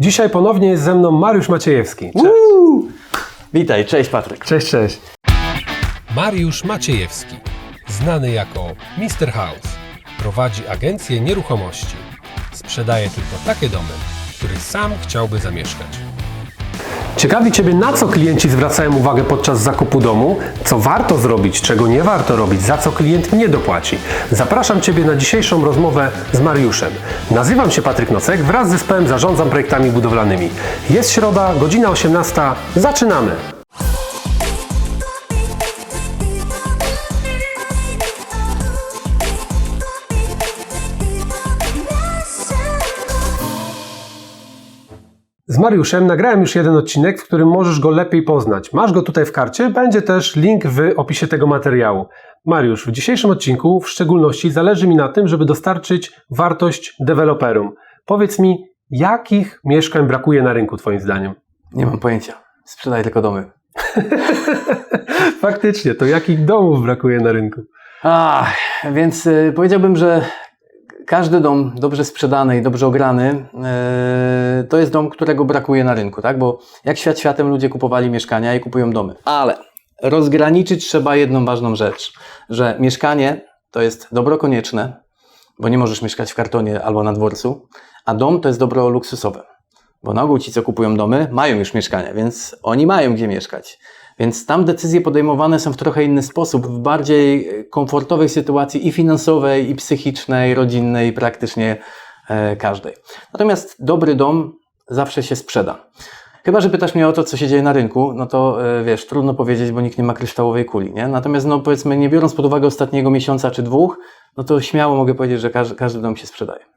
Dzisiaj ponownie jest ze mną Mariusz Maciejewski. Cześć. Uuu! Witaj, cześć Patryk. Cześć, cześć. Mariusz Maciejewski, znany jako Mr. House, prowadzi agencję nieruchomości. Sprzedaje tylko takie domy, w których sam chciałby zamieszkać. Ciekawi Ciebie, na co klienci zwracają uwagę podczas zakupu domu, co warto zrobić, czego nie warto robić, za co klient nie dopłaci. Zapraszam Ciebie na dzisiejszą rozmowę z Mariuszem. Nazywam się Patryk Nocek, wraz z zespołem zarządzam projektami budowlanymi. Jest środa, godzina 18. Zaczynamy! Z Mariuszem nagrałem już jeden odcinek, w którym możesz go lepiej poznać. Masz go tutaj w karcie, będzie też link w opisie tego materiału. Mariusz, w dzisiejszym odcinku w szczególności zależy mi na tym, żeby dostarczyć wartość deweloperom. Powiedz mi, jakich mieszkań brakuje na rynku Twoim zdaniem? Nie mam pojęcia. Sprzedaję tylko domy. Faktycznie, to jakich domów brakuje na rynku? Ach, więc y, powiedziałbym, że każdy dom dobrze sprzedany i dobrze ograny y, to jest dom, którego brakuje na rynku, tak? Bo jak świat światem ludzie kupowali mieszkania i kupują domy. Ale rozgraniczyć trzeba jedną ważną rzecz, że mieszkanie to jest dobro konieczne, bo nie możesz mieszkać w kartonie albo na dworcu, a dom to jest dobro luksusowe. Bo na ogół ci, co kupują domy, mają już mieszkania, więc oni mają gdzie mieszkać. Więc tam decyzje podejmowane są w trochę inny sposób, w bardziej komfortowej sytuacji i finansowej, i psychicznej, rodzinnej, praktycznie e, każdej. Natomiast dobry dom zawsze się sprzeda. Chyba, że pytasz mnie o to, co się dzieje na rynku, no to e, wiesz, trudno powiedzieć, bo nikt nie ma kryształowej kuli, nie? Natomiast, no powiedzmy, nie biorąc pod uwagę ostatniego miesiąca czy dwóch, no to śmiało mogę powiedzieć, że każdy, każdy dom się sprzedaje.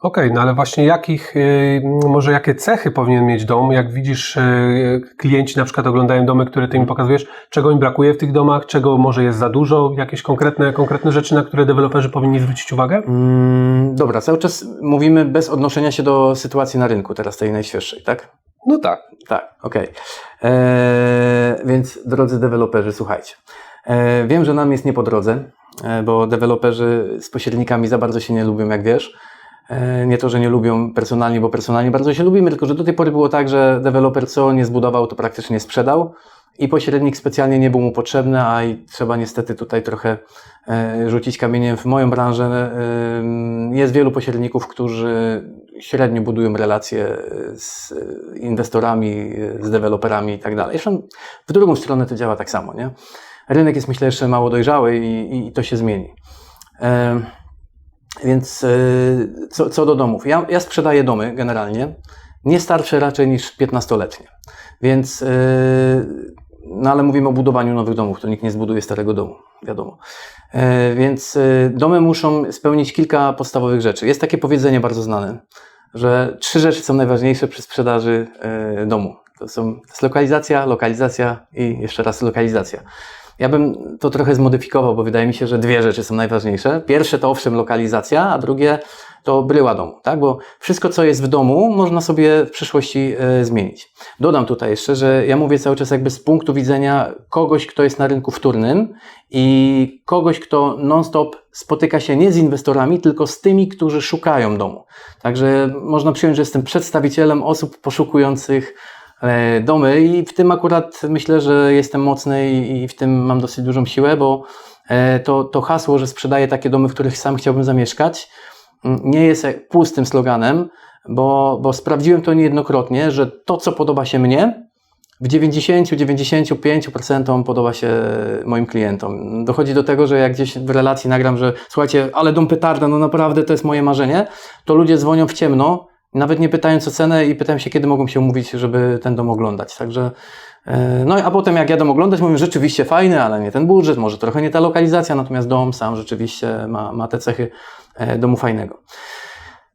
Okej, no ale właśnie jakich, y, może jakie cechy powinien mieć dom? Jak widzisz, y, klienci na przykład oglądają domy, które ty im pokazujesz, czego im brakuje w tych domach, czego może jest za dużo, jakieś konkretne, konkretne rzeczy, na które deweloperzy powinni zwrócić uwagę? Mm, dobra, cały czas mówimy bez odnoszenia się do sytuacji na rynku, teraz tej najświeższej, tak? No tak. Tak, okej. Eee, Więc drodzy deweloperzy, słuchajcie. Eee, wiem, że nam jest nie po drodze, e, bo deweloperzy z pośrednikami za bardzo się nie lubią, jak wiesz. E, Nie to, że nie lubią personalnie, bo personalnie bardzo się lubimy, tylko że do tej pory było tak, że deweloper co nie zbudował, to praktycznie sprzedał i pośrednik specjalnie nie był mu potrzebny, a i trzeba niestety tutaj trochę e, rzucić kamieniem w moją branżę. E, Jest wielu pośredników, którzy średnio budują relacje z inwestorami, z deweloperami i tak dalej. Zresztą w drugą stronę to działa tak samo, nie? Rynek jest myślę jeszcze mało dojrzały i, i to się zmieni. Więc e, co, co do domów. Ja, ja sprzedaję domy generalnie, nie starsze raczej niż 15-letnie. Więc, e, no ale mówimy o budowaniu nowych domów, to nikt nie zbuduje starego domu, wiadomo. E, Więc domy muszą spełnić kilka podstawowych rzeczy. Jest takie powiedzenie bardzo znane, że trzy rzeczy są najważniejsze przy sprzedaży domu. To są to jest lokalizacja, lokalizacja i jeszcze raz lokalizacja. Ja bym to trochę zmodyfikował, bo wydaje mi się, że dwie rzeczy są najważniejsze. Pierwsze to owszem lokalizacja, a drugie to bryła domu, tak? Bo wszystko, co jest w domu, można sobie w przyszłości e, zmienić. Dodam tutaj jeszcze, że ja mówię cały czas jakby z punktu widzenia kogoś, kto jest na rynku wtórnym i kogoś, kto non-stop spotyka się nie z inwestorami, tylko z tymi, którzy szukają domu. Także można przyjąć, że jestem przedstawicielem osób poszukujących domy i w tym akurat myślę, że jestem mocny i w tym mam dosyć dużą siłę, bo e, to, to hasło, że sprzedaję takie domy, w których sam chciałbym zamieszkać, m, nie jest pustym sloganem, bo, bo sprawdziłem to niejednokrotnie, że to, co podoba się mnie, w 90-95% podoba się moim klientom. Dochodzi do tego, że jak gdzieś w relacji nagram, że słuchajcie, ale dom petarda, no naprawdę to jest moje marzenie, to ludzie dzwonią w ciemno, nawet nie pytając o cenę i pytają się, kiedy mogą się umówić, żeby ten dom oglądać. Także, e, no a potem jak jadą oglądać, mówią, rzeczywiście fajny, ale nie ten budżet, może trochę nie ta lokalizacja, natomiast dom sam rzeczywiście ma, ma te cechy e, domu fajnego.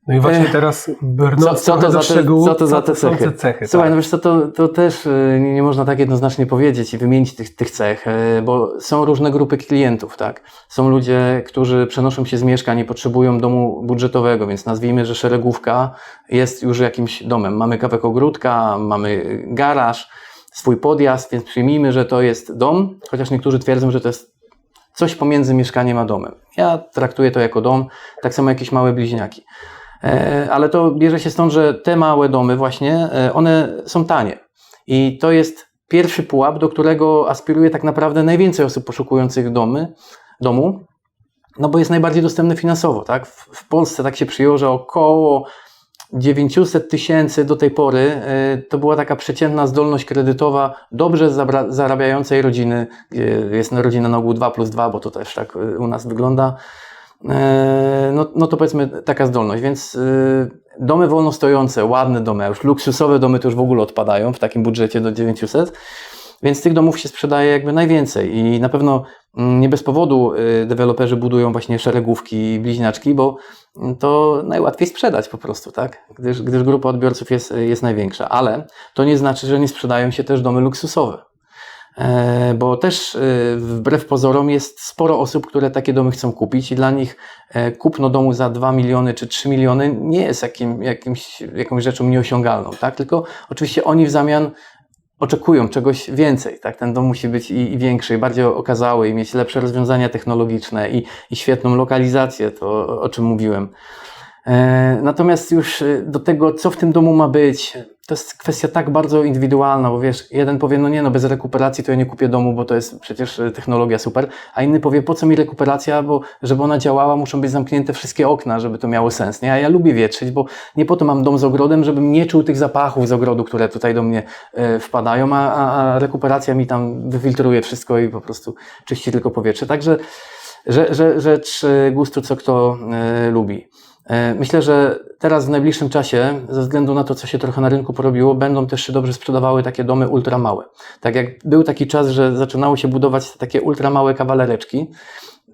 No i właśnie teraz brnąc co, co, to za te, co to za te cechy? cechy Słuchaj, tak. no wiesz co, to, to też y, nie, nie można tak jednoznacznie powiedzieć i wymienić tych, tych cech, y, bo są różne grupy klientów, tak? Są ludzie, którzy przenoszą się z mieszkań i potrzebują domu budżetowego, więc nazwijmy, że szeregówka jest już jakimś domem. Mamy kawałek ogródka, mamy garaż, swój podjazd, więc przyjmijmy, że to jest dom, chociaż niektórzy twierdzą, że to jest coś pomiędzy mieszkaniem a domem. Ja traktuję to jako dom, tak samo jakieś małe bliźniaki. E, Ale to bierze się stąd, że te małe domy właśnie, e, one są tanie. I to jest pierwszy pułap, do którego aspiruje tak naprawdę najwięcej osób poszukujących domy, domu, no bo jest najbardziej dostępny finansowo, tak? W, Polsce tak się przyjęło, że około 900 tysięcy do tej pory e, to była taka przeciętna zdolność kredytowa dobrze zarabiającej rodziny. Jest rodzina na ogół 2 plus 2, bo to też tak u nas wygląda. E, No, no to powiedzmy taka zdolność, więc e, domy wolno stojące, ładne domy, a już luksusowe domy to już w ogóle odpadają w takim budżecie do 900. Więc tych domów się sprzedaje jakby najwięcej i na pewno mm, nie bez powodu y, deweloperzy budują właśnie szeregówki i bliźniaczki, bo mm, to najłatwiej sprzedać po prostu, tak? Gdyż, gdyż grupa odbiorców jest, jest największa. Ale to nie znaczy, że nie sprzedają się też domy luksusowe. E, Bo też y, wbrew pozorom jest sporo osób, które takie domy chcą kupić i dla nich e, kupno domu za 2 miliony czy 3 miliony nie jest jakim, jakimś, jakąś rzeczą nieosiągalną, tak? Tylko oczywiście oni w zamian oczekują czegoś więcej, tak? Ten dom musi być i, i większy, i bardziej okazały, i mieć lepsze rozwiązania technologiczne, i, i świetną lokalizację, to o- czym mówiłem. E, Natomiast już e, do tego, co w tym domu ma być, to jest kwestia tak bardzo indywidualna, bo wiesz, jeden powie, no nie, no bez rekuperacji to ja nie kupię domu, bo to jest przecież e, technologia super, a inny powie, po co mi rekuperacja, bo żeby ona działała, muszą być zamknięte wszystkie okna, żeby to miało sens, nie? A ja lubię wietrzyć, bo nie po to mam dom z ogrodem, żebym nie czuł tych zapachów z ogrodu, które tutaj do mnie e, wpadają, a, a, rekuperacja mi tam wyfiltruje wszystko i po prostu czyści tylko powietrze. Także że, że, rzecz e, gustu, co kto lubi. E, Myślę, że teraz w najbliższym czasie, ze względu na to, co się trochę na rynku porobiło, będą też się dobrze sprzedawały takie domy ultramałe. Tak jak był taki czas, że zaczynało się budować takie ultramałe kawalereczki,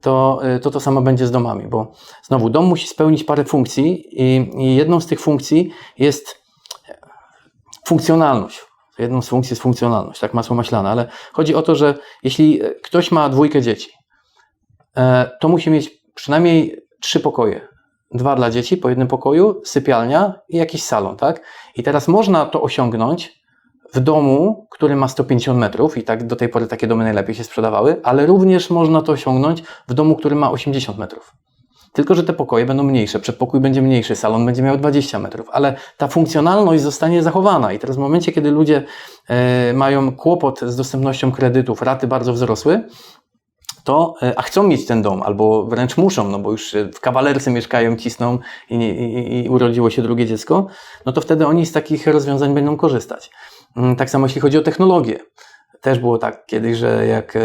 to, y, to to samo będzie z domami, bo znowu dom musi spełnić parę funkcji i, i jedną z tych funkcji jest funkcjonalność. Jedną z funkcji jest funkcjonalność, tak masło maślane, ale chodzi o to, że jeśli ktoś ma dwójkę dzieci, e, to musi mieć przynajmniej trzy pokoje. Dwa dla dzieci po jednym pokoju, sypialnia i jakiś salon, tak? I teraz można to osiągnąć w domu, który ma 150 metrów i tak do tej pory takie domy najlepiej się sprzedawały, ale również można to osiągnąć w domu, który ma 80 metrów. Tylko, że te pokoje będą mniejsze, przedpokój będzie mniejszy, salon będzie miał 20 metrów, ale ta funkcjonalność zostanie zachowana. I teraz w momencie, kiedy ludzie e, mają kłopot z dostępnością kredytów, raty bardzo wzrosły, to, e, a chcą mieć ten dom, albo wręcz muszą, no bo już e, w kawalerce mieszkają, cisną i, i, i urodziło się drugie dziecko, no to wtedy oni z takich rozwiązań będą korzystać. Mm, Tak samo jeśli chodzi o technologię. Też było tak kiedyś, że jak e,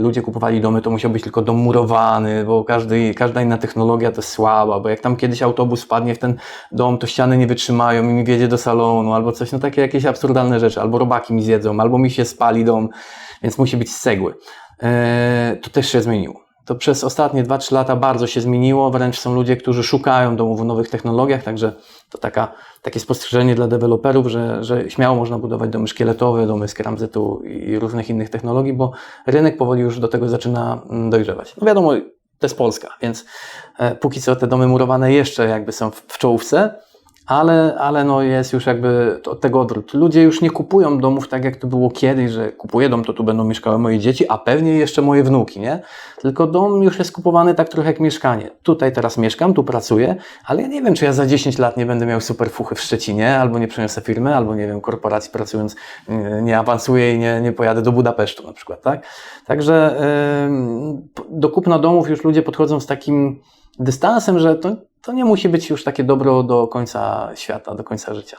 ludzie kupowali domy, to musiał być tylko dom murowany, bo każdy, każda inna technologia to słaba, bo jak tam kiedyś autobus wpadnie w ten dom, to ściany nie wytrzymają i mi wjedzie do salonu, albo coś, no takie jakieś absurdalne rzeczy, albo robaki mi zjedzą, albo mi się spali dom, więc musi być z cegły. E, to też się zmieniło. To przez ostatnie 2-3 lata bardzo się zmieniło, wręcz są ludzie, którzy szukają domów w nowych technologiach, także to taka, takie spostrzeżenie dla deweloperów, że, że śmiało można budować domy szkieletowe, domy z keramzytu i różnych innych technologii, bo rynek powoli już do tego zaczyna mm, dojrzewać. No wiadomo, to jest Polska, więc e, póki co te domy murowane jeszcze jakby są w, w czołówce, ale, ale no jest już jakby od tego odwrót. Ludzie już nie kupują domów tak jak to było kiedyś, że kupuję dom, to tu będą mieszkały moje dzieci, a pewnie jeszcze moje wnuki, nie? Tylko dom już jest kupowany tak trochę jak mieszkanie. Tutaj teraz mieszkam, tu pracuję, ale ja nie wiem, czy ja za 10 lat nie będę miał super fuchy w Szczecinie, albo nie przeniosę firmy, albo nie wiem, korporacji pracując nie, nie awansuję i nie, nie pojadę do Budapesztu na przykład, tak? Także ym, do kupna domów już ludzie podchodzą z takim dystansem, że to, to nie musi być już takie dobro do końca świata, do końca życia.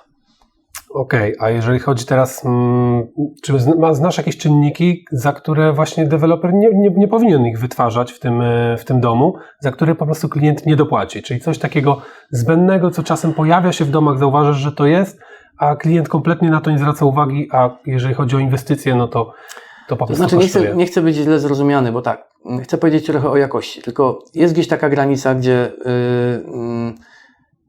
Okej, a jeżeli chodzi teraz, mm, czy znasz jakieś czynniki, za które właśnie deweloper nie, nie, nie powinien ich wytwarzać w tym, e, w tym domu, za które po prostu klient nie dopłaci? Czyli coś takiego zbędnego, co czasem pojawia się w domach, zauważasz, że to jest, a klient kompletnie na to nie zwraca uwagi, a jeżeli chodzi o inwestycje, no to, to po To prostu znaczy, nie chcę, nie chcę być źle zrozumiany, bo tak, chcę powiedzieć trochę o jakości, tylko jest gdzieś taka granica, gdzie yy, mm,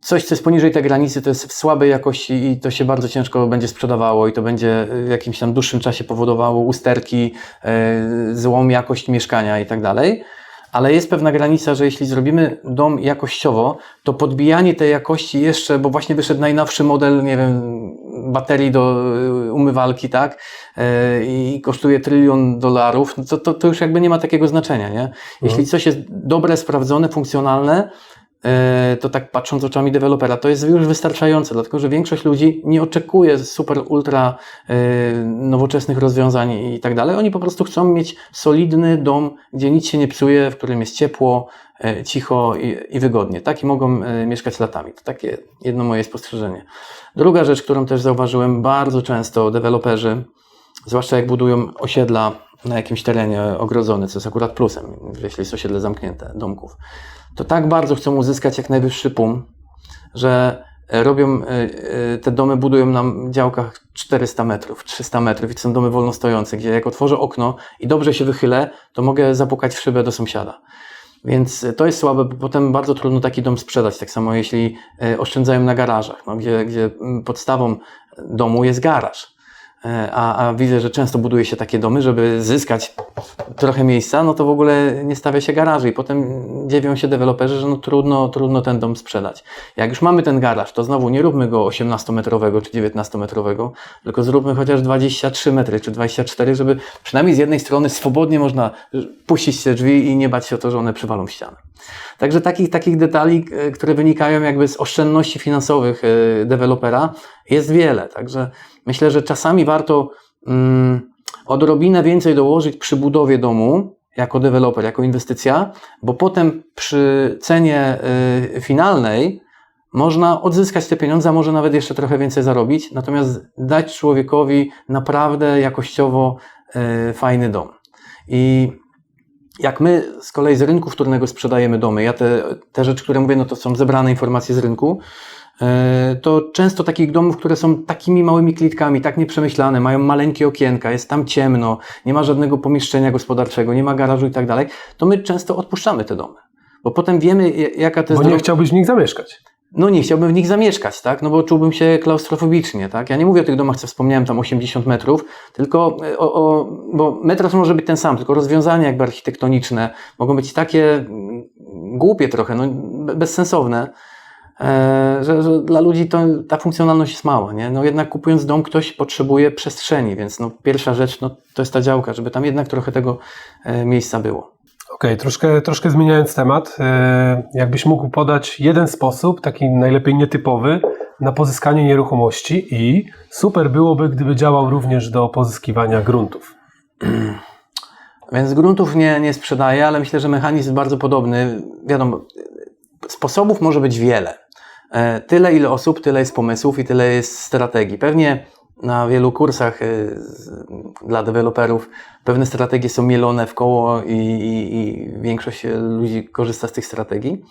coś, co jest poniżej tej granicy, to jest w słabej jakości i to się bardzo ciężko będzie sprzedawało i to będzie w jakimś tam dłuższym czasie powodowało usterki, yy, złą jakość mieszkania i tak dalej. Ale jest pewna granica, że jeśli zrobimy dom jakościowo, to podbijanie tej jakości jeszcze, bo właśnie wyszedł najnowszy model, nie wiem, baterii do y, umywalki, tak? Y, I kosztuje trylion dolarów, no to, to, to już jakby nie ma takiego znaczenia, nie? Jeśli coś jest dobre, sprawdzone, funkcjonalne, e, to tak patrząc oczami dewelopera, to jest już wystarczające, dlatego że większość ludzi nie oczekuje super, ultra e, nowoczesnych rozwiązań i tak dalej. Oni po prostu chcą mieć solidny dom, gdzie nic się nie psuje, w którym jest ciepło, e, cicho i, i wygodnie. Tak i mogą e, mieszkać latami. To takie jedno moje spostrzeżenie. Druga rzecz, którą też zauważyłem bardzo często deweloperzy, zwłaszcza jak budują osiedla na jakimś terenie ogrodzony, co jest akurat plusem, jeśli jest osiedle zamknięte domków, to tak bardzo chcą uzyskać jak najwyższy PUM, że e, robią, e, e, te domy budują na działkach 400 metrów, 300 metrów i to są domy wolno stojące, gdzie jak otworzę okno i dobrze się wychylę, to mogę zapukać w szybę do sąsiada. Więc to jest słabe, bo potem bardzo trudno taki dom sprzedać. Tak samo jeśli oszczędzają na garażach, no, gdzie, gdzie podstawą domu jest garaż. E, A, a widzę, że często buduje się takie domy, żeby zyskać trochę miejsca, no to w ogóle nie stawia się garaży i potem dziewią się deweloperzy, że no trudno, trudno ten dom sprzedać. Jak już mamy ten garaż, to znowu nie róbmy go 18-metrowego czy 19-metrowego, tylko zróbmy chociaż 23 metry czy 24, żeby przynajmniej z jednej strony swobodnie można puścić te drzwi i nie bać się o to, że one przywalą ścianę. Także takich, takich detali, e, które wynikają jakby z oszczędności finansowych e, dewelopera jest wiele. Także myślę, że czasami warto mm, odrobinę więcej dołożyć przy budowie domu jako deweloper, jako inwestycja, bo potem przy cenie y, finalnej można odzyskać te pieniądze, a może nawet jeszcze trochę więcej zarobić, natomiast dać człowiekowi naprawdę jakościowo y, fajny dom. I jak my z kolei z rynku wtórnego sprzedajemy domy, ja te, te rzeczy, które mówię, no to są zebrane informacje z rynku, to często takich domów, które są takimi małymi klitkami, tak nieprzemyślane, mają maleńkie okienka, jest tam ciemno, nie ma żadnego pomieszczenia gospodarczego, nie ma garażu i tak dalej, to my często odpuszczamy te domy. Bo potem wiemy, jaka to jest Bo nie droga- chciałbyś w nich zamieszkać. no nie chciałbym w nich zamieszkać, tak? No bo czułbym się klaustrofobicznie, tak? Ja nie mówię o tych domach, co wspomniałem, tam 80 metrów, tylko e, o, o bo metras może być ten sam, tylko rozwiązania jakby architektoniczne mogą być takie mm, głupie trochę, no be- bezsensowne, e, że, że dla ludzi to, ta funkcjonalność jest mała, nie? No jednak kupując dom ktoś potrzebuje przestrzeni, więc no pierwsza rzecz no, to jest ta działka, żeby tam jednak trochę tego e, miejsca było. Okej, troszkę, troszkę zmieniając temat, e, jakbyś mógł podać jeden sposób, taki najlepiej nietypowy, na pozyskanie nieruchomości i super byłoby, gdyby działał również do pozyskiwania gruntów. Więc gruntów nie, nie sprzedaję, ale myślę, że mechanizm jest bardzo podobny. Wiadomo, sposobów może być wiele. E, Tyle, ile osób, tyle jest pomysłów i tyle jest strategii. Pewnie na wielu kursach e, dla deweloperów pewne strategie są mielone w koło i, i, i większość ludzi korzysta z tych strategii.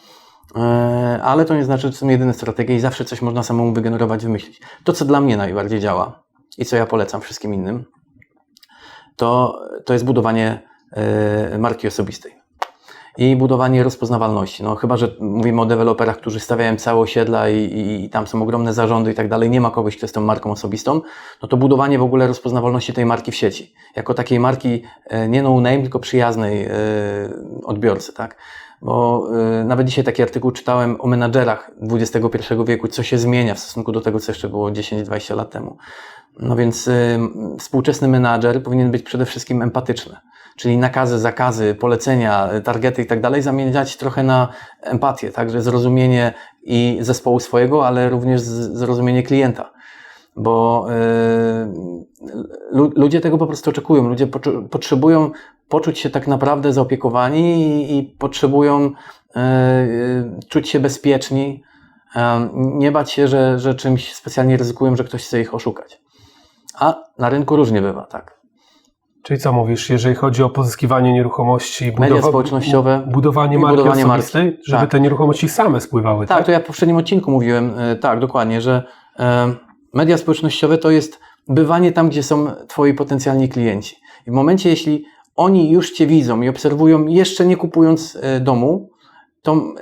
E, Ale to nie znaczy, że to są jedyne strategie i zawsze coś można samemu wygenerować, wymyślić. To, co dla mnie najbardziej działa i co ja polecam wszystkim innym, to, to jest budowanie marki osobistej i budowanie rozpoznawalności. No, chyba, że mówimy o deweloperach, którzy stawiają całe osiedla i, i, i tam są ogromne zarządy i tak dalej, nie ma kogoś, kto jest tą marką osobistą, no to budowanie w ogóle rozpoznawalności tej marki w sieci. Jako takiej marki e, nie no name, tylko przyjaznej e, odbiorcy, tak? Bo e, nawet dzisiaj taki artykuł czytałem o menadżerach XXI wieku, co się zmienia w stosunku do tego, co jeszcze było 10-20 lat temu. No więc współczesny menadżer powinien być przede wszystkim empatyczny. Czyli nakazy, zakazy, polecenia, targety i tak dalej zamieniać trochę na empatię, także zrozumienie i zespołu swojego, ale również zrozumienie klienta. Bo lu- ludzie tego po prostu oczekują. Ludzie potrzebują poczuć się tak naprawdę zaopiekowani i, i potrzebują y, y, czuć się bezpieczni, nie bać się, że, że czymś specjalnie ryzykują, że ktoś chce ich oszukać. A na rynku różnie bywa, tak. Czyli co mówisz, jeżeli chodzi o pozyskiwanie nieruchomości, Media społecznościowe budowanie marki budowanie marki. żeby Tak. te nieruchomości same spływały, Tak, tak? to ja w poprzednim odcinku mówiłem, e, tak, dokładnie, że e, media społecznościowe to jest bywanie tam, gdzie są Twoi potencjalni klienci. I w momencie, jeśli oni już Cię widzą i obserwują, jeszcze nie kupując e, domu, to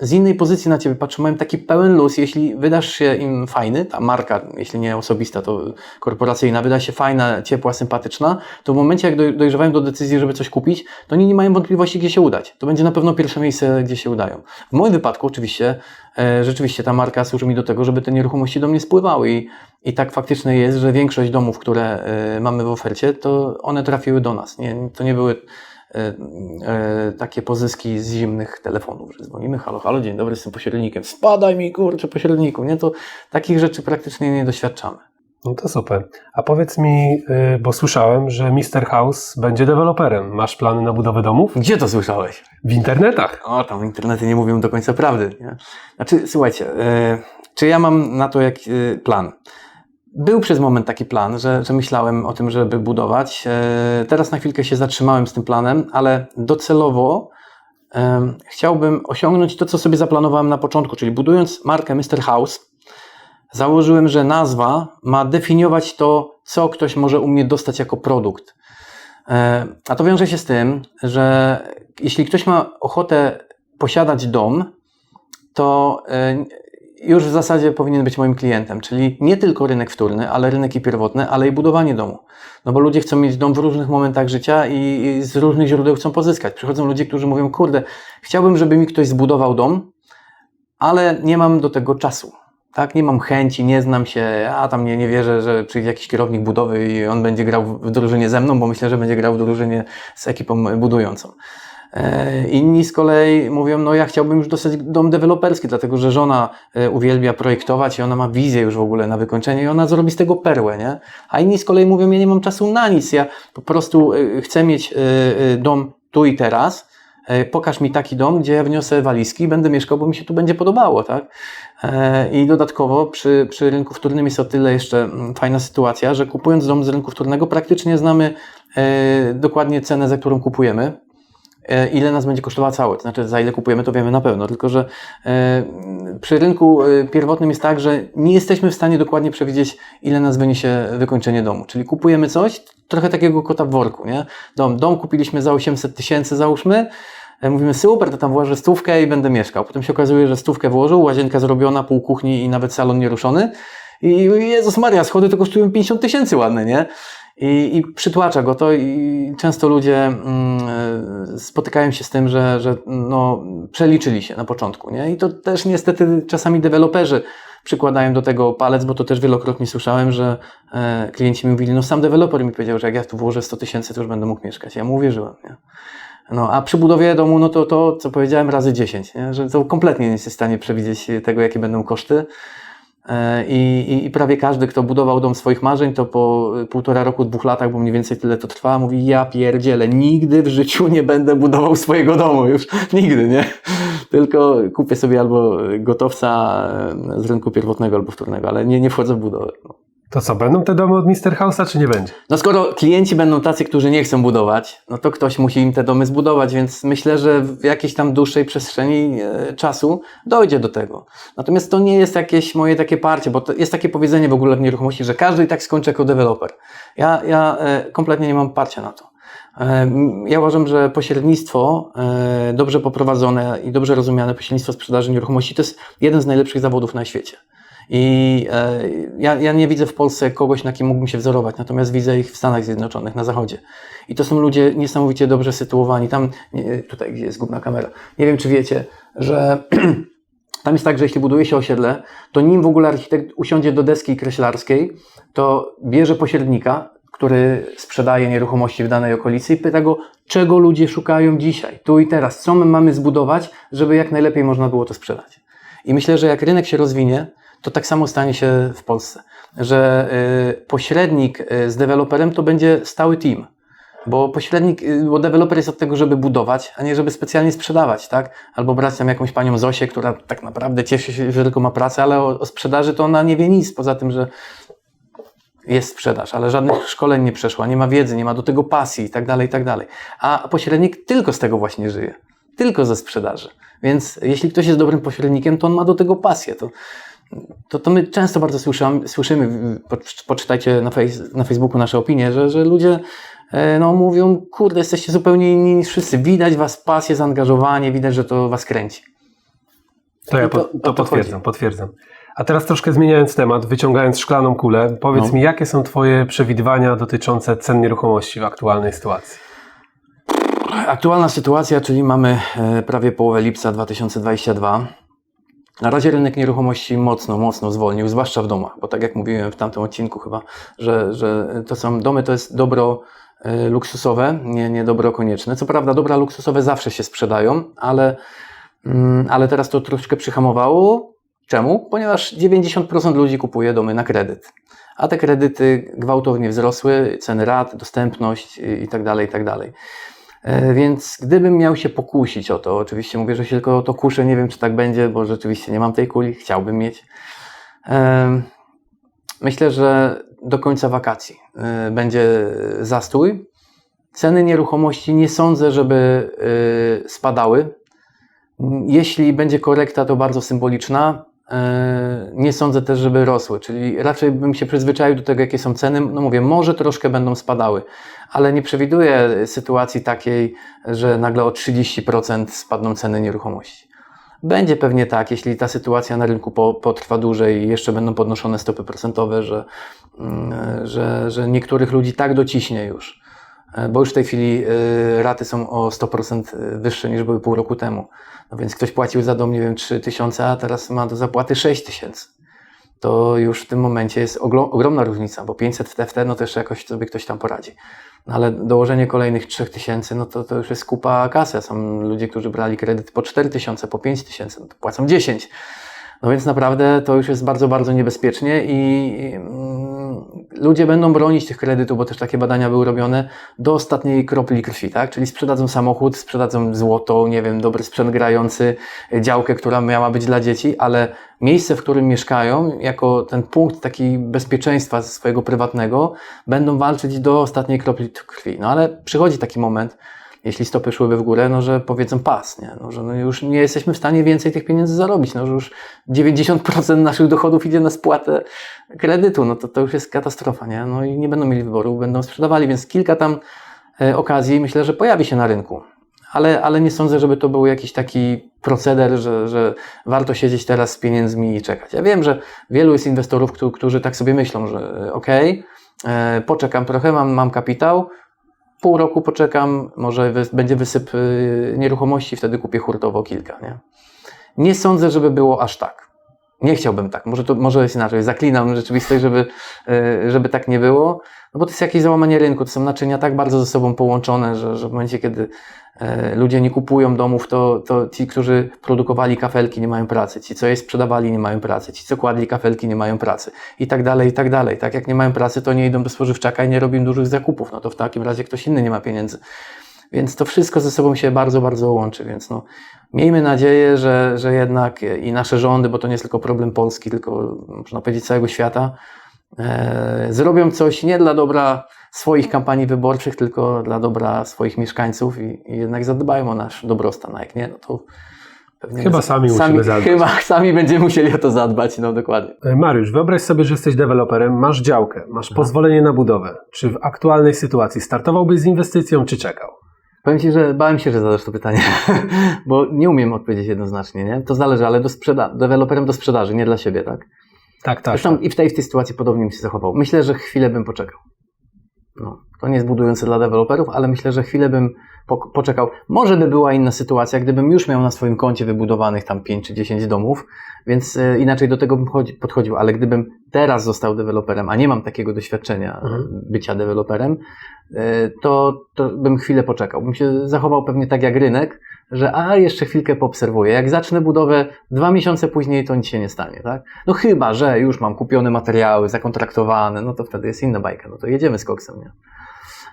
z innej pozycji na Ciebie patrzą, mają taki pełen luz, jeśli wydasz się im fajny, ta marka, jeśli nie osobista, to korporacyjna, wyda się fajna, ciepła, sympatyczna, to w momencie, jak doj- dojrzewają do decyzji, żeby coś kupić, to oni nie mają wątpliwości, gdzie się udać. To będzie na pewno pierwsze miejsce, gdzie się udają. W moim wypadku oczywiście, e, rzeczywiście ta marka służy mi do tego, żeby te nieruchomości do mnie spływały i, i tak faktycznie jest, że większość domów, które e, mamy w ofercie, to one trafiły do nas. Nie, to nie były takie pozyski z zimnych telefonów, że dzwonimy, halo, halo, dzień dobry, jestem pośrednikiem, spadaj mi kurczę pośredniku, nie? To takich rzeczy praktycznie nie doświadczamy. No to super. A powiedz mi, y, bo słyszałem, że Mr. House będzie deweloperem. Masz plany na budowę domów? Gdzie to słyszałeś? W internetach. O, tam internety nie mówią do końca prawdy. Nie? Znaczy, słuchajcie, e, czy ja mam na to jakiś e, plan? Był przez moment taki plan, że, że myślałem o tym, żeby budować. E, teraz na chwilkę się zatrzymałem z tym planem, ale docelowo e, chciałbym osiągnąć to, co sobie zaplanowałem na początku, czyli budując markę Mr. House, założyłem, że nazwa ma definiować to, co ktoś może u mnie dostać jako produkt. E, A to wiąże się z tym, że jeśli ktoś ma ochotę posiadać dom, to już w zasadzie powinien być moim klientem, czyli nie tylko rynek wtórny, ale rynek i pierwotny, ale i budowanie domu. No bo ludzie chcą mieć dom w różnych momentach życia i i z różnych źródeł chcą pozyskać. Przychodzą ludzie, którzy mówią, kurde, chciałbym, żeby mi ktoś zbudował dom, ale nie mam do tego czasu. Tak, nie mam chęci, nie znam się, a tam nie, nie wierzę, że przyjdzie jakiś kierownik budowy i on będzie grał w drużynie ze mną, bo myślę, że będzie grał w drużynie z ekipą budującą. E, Inni z kolei mówią, no ja chciałbym już dostać dom deweloperski, dlatego że żona e, uwielbia projektować i ona ma wizję już w ogóle na wykończenie i ona zrobi z tego perłę, nie? A inni z kolei mówią, ja nie mam czasu na nic, ja po prostu e, chcę mieć dom tu i teraz, pokaż mi taki dom, gdzie ja wniosę walizki i będę mieszkał, bo mi się tu będzie podobało, tak? I dodatkowo przy, przy rynku wtórnym jest o tyle jeszcze mm, fajna sytuacja, że kupując dom z rynku wtórnego praktycznie znamy dokładnie cenę, za którą kupujemy ile nas będzie kosztowała całość. Znaczy, za ile kupujemy, to wiemy na pewno. Tylko, że e, przy rynku e, pierwotnym jest tak, że nie jesteśmy w stanie dokładnie przewidzieć, ile nas wyniesie wykończenie domu. Czyli kupujemy coś, trochę takiego kota w worku, nie? Dom, dom kupiliśmy za 800 tysięcy, załóżmy. E, Mówimy, super, to tam włożę stówkę i będę mieszkał. Potem się okazuje, że stówkę włożył, łazienka zrobiona, pół kuchni i nawet salon nieruszony. I Jezus Maria, schody to kosztują 50 tysięcy ładne, nie? I, I przytłacza go to i często ludzie mm, e, spotykają się z tym, że, że no, przeliczyli się na początku, nie? I to też niestety czasami deweloperzy przykładają do tego palec, bo to też wielokrotnie słyszałem, że e, klienci mi mówili, no sam deweloper mi powiedział, że jak ja tu włożę 100 tysięcy, to już będę mógł mieszkać. Ja mu uwierzyłem, nie? No, a przy budowie domu, no to to, co powiedziałem, razy 10, nie? że to kompletnie nie jest w stanie przewidzieć tego, jakie będą koszty. E, I, i, I prawie każdy, kto budował dom swoich marzeń, to po półtora roku, dwóch latach, bo mniej więcej tyle to trwa, mówi, ja pierdzielę, nigdy w życiu nie będę budował swojego domu już, nigdy, nie? Tylko kupię sobie albo gotowca e, z rynku pierwotnego albo wtórnego, ale nie, nie wchodzę w budowę. No. To co, będą te domy od Mr. House'a, czy nie będzie? No skoro klienci będą tacy, którzy nie chcą budować, no to ktoś musi im te domy zbudować, więc myślę, że w jakiejś tam dłuższej przestrzeni e, czasu dojdzie do tego. Natomiast to nie jest jakieś moje takie parcie, bo jest takie powiedzenie w ogóle w nieruchomości, że każdy i tak skończy jako deweloper. Ja, ja e, kompletnie nie mam parcia na to. E, Ja uważam, że pośrednictwo, e, dobrze poprowadzone i dobrze rozumiane pośrednictwo sprzedaży nieruchomości to jest jeden z najlepszych zawodów na świecie. I e, ja, ja nie widzę w Polsce kogoś, na kim mógłbym się wzorować, natomiast widzę ich w Stanach Zjednoczonych, na Zachodzie. I to są ludzie niesamowicie dobrze sytuowani. Tam, tutaj gdzie jest główna kamera, nie wiem czy wiecie, że tam jest tak, że jeśli buduje się osiedle, to nim w ogóle architekt usiądzie do deski kreślarskiej, to bierze pośrednika, który sprzedaje nieruchomości w danej okolicy i pyta go, czego ludzie szukają dzisiaj, tu i teraz, co my mamy zbudować, żeby jak najlepiej można było to sprzedać. I myślę, że jak rynek się rozwinie, to tak samo stanie się w Polsce, że y, pośrednik y, z deweloperem to będzie stały team. Bo pośrednik, y, bo deweloper jest od tego, żeby budować, a nie żeby specjalnie sprzedawać, tak? Albo brać tam jakąś panią Zosię, która tak naprawdę cieszy się, że tylko ma pracę, ale o, o sprzedaży to ona nie wie nic, poza tym, że jest sprzedaż, ale żadnych szkoleń nie przeszła, nie ma wiedzy, nie ma do tego pasji i tak dalej, i tak dalej. A pośrednik tylko z tego właśnie żyje. Tylko ze sprzedaży. Więc jeśli ktoś jest dobrym pośrednikiem, to on ma do tego pasję. To, to, to my często bardzo słyszymy, słyszymy po, poczytajcie na, na Facebooku nasze opinie, że, że ludzie e, no, mówią, kurde, jesteście zupełnie inni niż wszyscy. Widać was pasję, zaangażowanie, widać, że to was kręci. To ja po, to to potwierdzam, chodzi. potwierdzam. A teraz troszkę zmieniając temat, wyciągając szklaną kulę, powiedz No. mi, jakie są Twoje przewidywania dotyczące cen nieruchomości w aktualnej sytuacji? Aktualna sytuacja, czyli mamy e, prawie połowę lipca 2022. Na razie rynek nieruchomości mocno, mocno zwolnił, zwłaszcza w domach, bo tak jak mówiłem w tamtym odcinku chyba, że, że to są domy, to jest dobro e, luksusowe, nie, nie dobro konieczne. Co prawda dobra luksusowe zawsze się sprzedają, ale, mm, ale teraz to troszkę przyhamowało. Czemu? Ponieważ 90% ludzi kupuje domy na kredyt. A te kredyty gwałtownie wzrosły, ceny rat, dostępność i i E, Więc gdybym miał się pokusić o to, oczywiście mówię, że się tylko o to kuszę, nie wiem czy tak będzie, bo rzeczywiście nie mam tej kuli, chciałbym mieć. Em, Myślę, że do końca wakacji y, będzie zastój. Ceny nieruchomości nie sądzę, żeby spadały. Jeśli będzie korekta, to bardzo symboliczna. Y, Nie sądzę też, żeby rosły, czyli raczej bym się przyzwyczaił do tego, jakie są ceny. No mówię, może troszkę będą spadały, ale nie przewiduję sytuacji takiej, że nagle o 30% spadną ceny nieruchomości. Będzie pewnie tak, jeśli ta sytuacja na rynku po, potrwa dłużej i jeszcze będą podnoszone stopy procentowe, że, mm, że, że niektórych ludzi tak dociśnie już. E, Bo już w tej chwili y, raty są o 100% wyższe niż były pół roku temu. No więc ktoś płacił za dom, nie wiem, 3 tysiące, a teraz ma do zapłaty 6 tysięcy. To już w tym momencie jest ogromna różnica, bo 500 w TFT, no to jeszcze jakoś sobie ktoś tam poradzi. No ale dołożenie kolejnych 3000, tysięcy, no to, to już jest kupa kasy. Są ludzie, którzy brali kredyt po 4000, tysiące, po 5000, tysięcy, no to płacą 10. No więc naprawdę to już jest bardzo, bardzo niebezpiecznie i mm, ludzie będą bronić tych kredytów, bo też takie badania były robione do ostatniej kropli krwi, tak? Czyli sprzedadzą samochód, sprzedadzą złoto, nie wiem, dobry sprzęt grający, działkę, która miała być dla dzieci, ale miejsce, w którym mieszkają, jako ten punkt taki bezpieczeństwa swojego prywatnego, będą walczyć do ostatniej kropli krwi. No ale przychodzi taki moment, jeśli stopy szłyby w górę, no że powiedzą pas, nie? No, że no już nie jesteśmy w stanie więcej tych pieniędzy zarobić, no że już 90% naszych dochodów idzie na spłatę kredytu, no to to już jest katastrofa, nie? No i nie będą mieli wyboru, będą sprzedawali, więc kilka tam e, okazji myślę, że pojawi się na rynku. Ale, ale nie sądzę, żeby to był jakiś taki proceder, że, że warto siedzieć teraz z pieniędzmi i czekać. Ja wiem, że wielu jest inwestorów, którzy, którzy tak sobie myślą, że e, okej, e, poczekam trochę, mam, mam kapitał, pół roku poczekam, może będzie wysyp y, nieruchomości, wtedy kupię hurtowo kilka. Nie? nie sądzę, żeby było aż tak. Nie chciałbym tak. Może to może jest inaczej. Zaklinam rzeczywistość, żeby, y, żeby tak nie było. No bo to jest jakieś załamanie rynku. To są naczynia tak bardzo ze sobą połączone, że, że w momencie, kiedy e, ludzie nie kupują domów, to, to ci, którzy produkowali kafelki, nie mają pracy. Ci, co je sprzedawali, nie mają pracy. Ci, co kładli kafelki, nie mają pracy. I tak dalej, i tak dalej. Tak jak nie mają pracy, to nie idą do spożywczaka i nie robią dużych zakupów. No to w takim razie ktoś inny nie ma pieniędzy. Więc to wszystko ze sobą się bardzo, bardzo łączy. Więc no, miejmy nadzieję, że, że jednak i nasze rządy, bo to nie jest tylko problem Polski, tylko można powiedzieć całego świata, e, zrobią coś nie dla dobra swoich kampanii wyborczych, tylko dla dobra swoich mieszkańców i, i jednak zadbają o nasz dobrostan. A jak nie, no to pewnie Chyba sami musimy zadbać. Chyba sami będziemy musieli o to zadbać, no dokładnie. E, Mariusz, wyobraź sobie, że jesteś deweloperem, masz działkę, masz pozwolenie na budowę. Czy w aktualnej sytuacji startowałbyś z inwestycją, czy czekał? Powiem Ci, że bałem się, że zadasz to pytanie, bo nie umiem odpowiedzieć jednoznacznie, nie? To zależy, ale do sprzeda- deweloperem do sprzedaży, nie dla siebie, tak? Tak, tak. Zresztą i w tej, w tej sytuacji podobnie bym się zachował. Myślę, że chwilę bym poczekał. No, to nie jest budujące dla deweloperów, ale myślę, że chwilę bym po, poczekał. Może by była inna sytuacja, gdybym już miał na swoim koncie wybudowanych tam 5 czy 10 domów, więc e, inaczej do tego bym chodzi, podchodził, ale gdybym teraz został deweloperem, a nie mam takiego doświadczenia Mhm. bycia deweloperem, e, to, to bym chwilę poczekał. Bym się zachował pewnie tak jak rynek, że a jeszcze chwilkę poobserwuję. Jak zacznę budowę dwa miesiące później, to nic się nie stanie, tak? No chyba, że już mam kupione materiały, zakontraktowane, no to wtedy jest inna bajka, no to jedziemy z koksem, nie?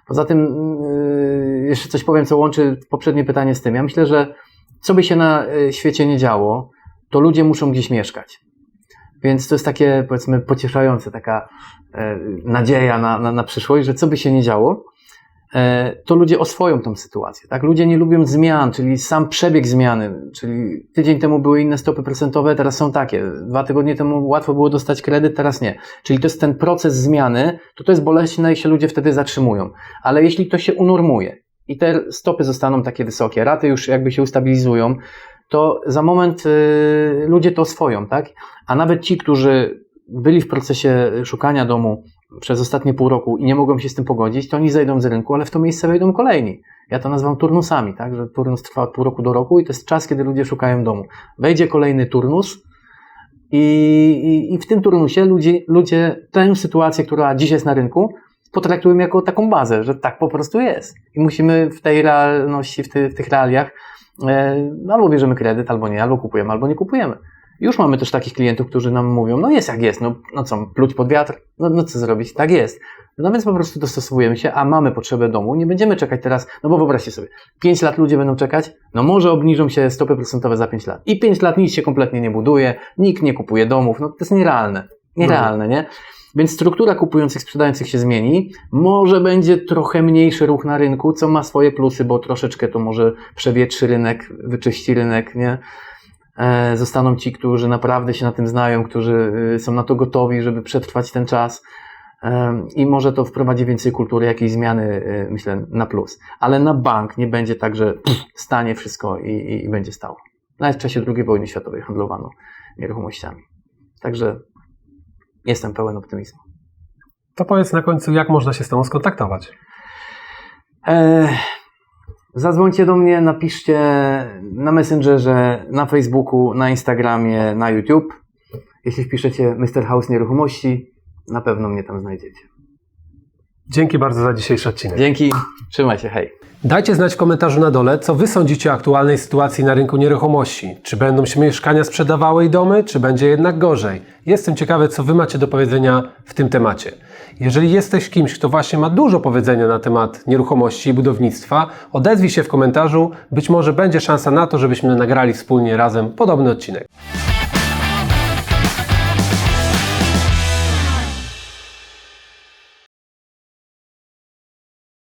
Poza tym yy, jeszcze coś powiem, co łączy poprzednie pytanie z tym. Ja myślę, że co by się na y, świecie nie działo, to ludzie muszą gdzieś mieszkać. Więc to jest takie, powiedzmy, pocieszające, taka e, nadzieja na, na, na przyszłość, że co by się nie działo, to ludzie oswoją tą sytuację. Tak? Ludzie nie lubią zmian, czyli sam przebieg zmiany. Czyli tydzień temu były inne stopy procentowe, teraz są takie. Dwa tygodnie temu łatwo było dostać kredyt, teraz nie. Czyli to jest ten proces zmiany, to to jest bolesne i się ludzie wtedy zatrzymują. Ale jeśli to się unormuje i te stopy zostaną takie wysokie, raty już jakby się ustabilizują, to za moment y, ludzie to oswoją, tak? A nawet ci, którzy byli w procesie szukania domu przez ostatnie pół roku i nie mogą się z tym pogodzić, to oni zejdą z rynku, ale w to miejsce wejdą kolejni. Ja to nazywam turnusami, tak? Że turnus trwa od pół roku do roku i to jest czas, kiedy ludzie szukają domu. Wejdzie kolejny turnus i, i, i w tym turnusie ludzie, ludzie tę sytuację, która dziś jest na rynku, potraktujmy jako taką bazę, że tak po prostu jest. I musimy w tej realności, w, ty, w tych realiach e, albo bierzemy kredyt, albo nie, albo kupujemy, albo nie kupujemy. Już mamy też takich klientów, którzy nam mówią, no jest jak jest, no, no co, pluć pod wiatr, no, no co zrobić, tak jest. No więc po prostu dostosowujemy się, a mamy potrzebę domu, nie będziemy czekać teraz, no bo wyobraźcie sobie, 5 lat ludzie będą czekać, no może obniżą się stopy procentowe za 5 lat. I 5 lat nic się kompletnie nie buduje, nikt nie kupuje domów, no to jest nierealne. Nierealne, nie? Więc struktura kupujących, sprzedających się zmieni. Może będzie trochę mniejszy ruch na rynku, co ma swoje plusy, bo troszeczkę to może przewietrzy rynek, wyczyści rynek, nie? E, Zostaną ci, którzy naprawdę się na tym znają, którzy y, są na to gotowi, żeby przetrwać ten czas. E, I może to wprowadzi więcej kultury, jakiejś zmiany, y, myślę, na plus. Ale na bank nie będzie tak, że stanie wszystko i, i, i będzie stało. Nawet w czasie II wojny światowej handlowano nieruchomościami. Także jestem pełen optymizmu. To powiedz na końcu, jak można się z Tobą skontaktować. E, zadzwońcie do mnie, napiszcie na Messengerze, na Facebooku, na Instagramie, na YouTube. Jeśli wpiszecie Mr. House Nieruchomości, na pewno mnie tam znajdziecie. Dzięki bardzo za dzisiejszy odcinek. Dzięki, trzymaj się, hej. Dajcie znać w komentarzu na dole, co Wy sądzicie o aktualnej sytuacji na rynku nieruchomości. Czy będą się mieszkania sprzedawały i domy, czy będzie jednak gorzej? Jestem ciekawy, co Wy macie do powiedzenia w tym temacie. Jeżeli jesteś kimś, kto właśnie ma dużo powiedzenia na temat nieruchomości i budownictwa, odezwij się w komentarzu. Być może będzie szansa na to, żebyśmy nagrali wspólnie razem podobny odcinek.